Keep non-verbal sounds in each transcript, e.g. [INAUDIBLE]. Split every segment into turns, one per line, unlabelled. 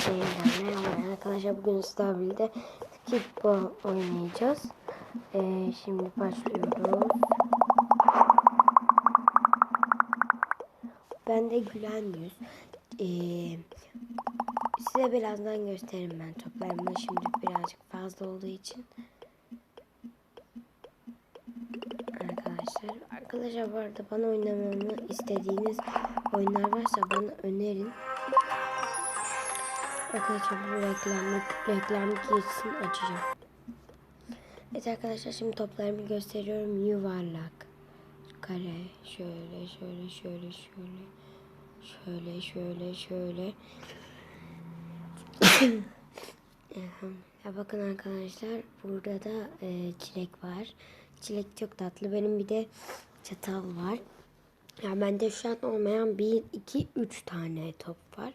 Merhaba arkadaşlar bugün birlikte Skitball oynayacağız. Ee, şimdi başlıyoruz. Ben de gülen yüz. Ee, size birazdan gösteririm ben toplarımda şimdi birazcık fazla olduğu için. Arkadaşlar, arkadaşlar bu arada bana oynamamı istediğiniz oyunlar varsa bana önerin. Arkadaşlar bu reklamlık reklam geçsin açacağım. Evet arkadaşlar şimdi toplarımı gösteriyorum. Yuvarlak. Kare. Şöyle şöyle şöyle şöyle. Şöyle şöyle şöyle. [COUGHS] ya bakın arkadaşlar burada da e, çilek var. Çilek çok tatlı. Benim bir de çatal var. Ya bende şu an olmayan 1, 2, 3 tane top var.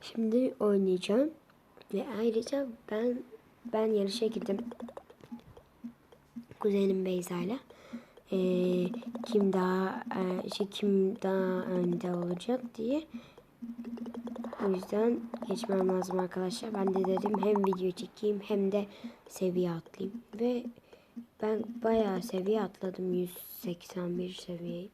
Şimdi oynayacağım. Ve ayrıca ben ben yarışa girdim. Kuzenim Beyza'yla. Ee, kim daha e, şey kim daha önde olacak diye. O yüzden geçmem lazım arkadaşlar. Ben de dedim hem video çekeyim hem de seviye atlayayım. Ve ben bayağı seviye atladım. 181 seviyeyi.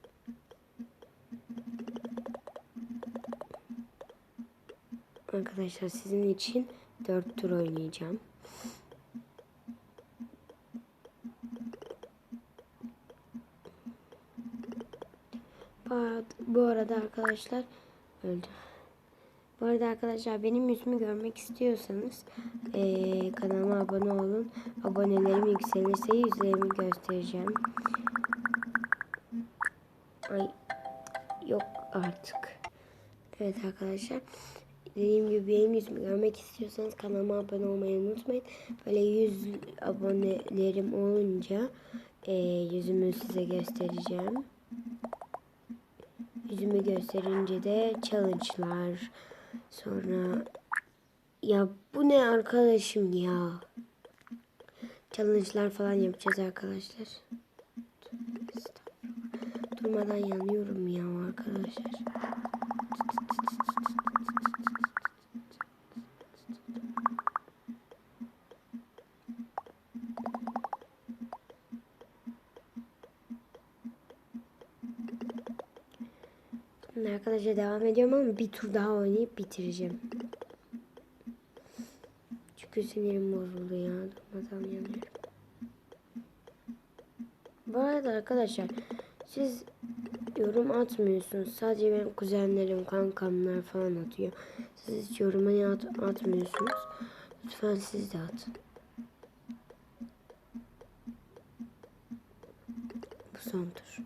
Arkadaşlar sizin için 4 tur oynayacağım. Bu arada arkadaşlar öldü. Bu arada arkadaşlar benim yüzümü görmek istiyorsanız ee, kanalıma abone olun. Abonelerim yükselirse yüzlerimi göstereceğim. Ay yok artık. Evet arkadaşlar. Dediğim gibi benim yüzümü görmek istiyorsanız kanalıma abone olmayı unutmayın. Böyle 100 abonelerim olunca e, yüzümü size göstereceğim. Yüzümü gösterince de challenge'lar sonra ya bu ne arkadaşım ya challenge'lar falan yapacağız arkadaşlar. Durmadan yanıyorum ya arkadaşlar. Şimdi arkadaşlar devam ediyorum ama bir tur daha oynayıp bitireceğim. Çünkü sinirim bozuldu ya. Durmadan yanıyorum. Bu arada arkadaşlar siz yorum atmıyorsunuz. Sadece benim kuzenlerim, kankamlar falan atıyor. Siz hiç yoruma at atmıyorsunuz. Lütfen siz de atın. Bu son tur.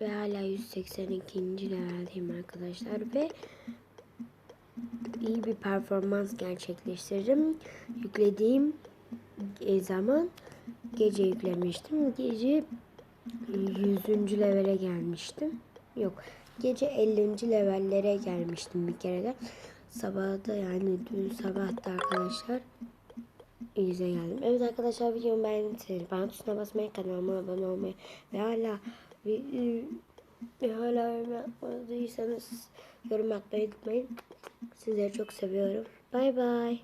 Ve hala 182. leveldeyim arkadaşlar ve iyi bir performans gerçekleştirdim. Yüklediğim zaman gece yüklemiştim. Gece 100. levele gelmiştim. Yok. Gece 50. levellere gelmiştim bir kere de. Sabahda yani dün sabah da arkadaşlar yüze geldim. Evet arkadaşlar videomu beğendiyseniz beğen tuşuna basmayı, kanalıma abone olmayı ve hala ve, ve hala yorum yapmadıysanız yorum atmayı unutmayın. Sizleri çok seviyorum. Bay bay.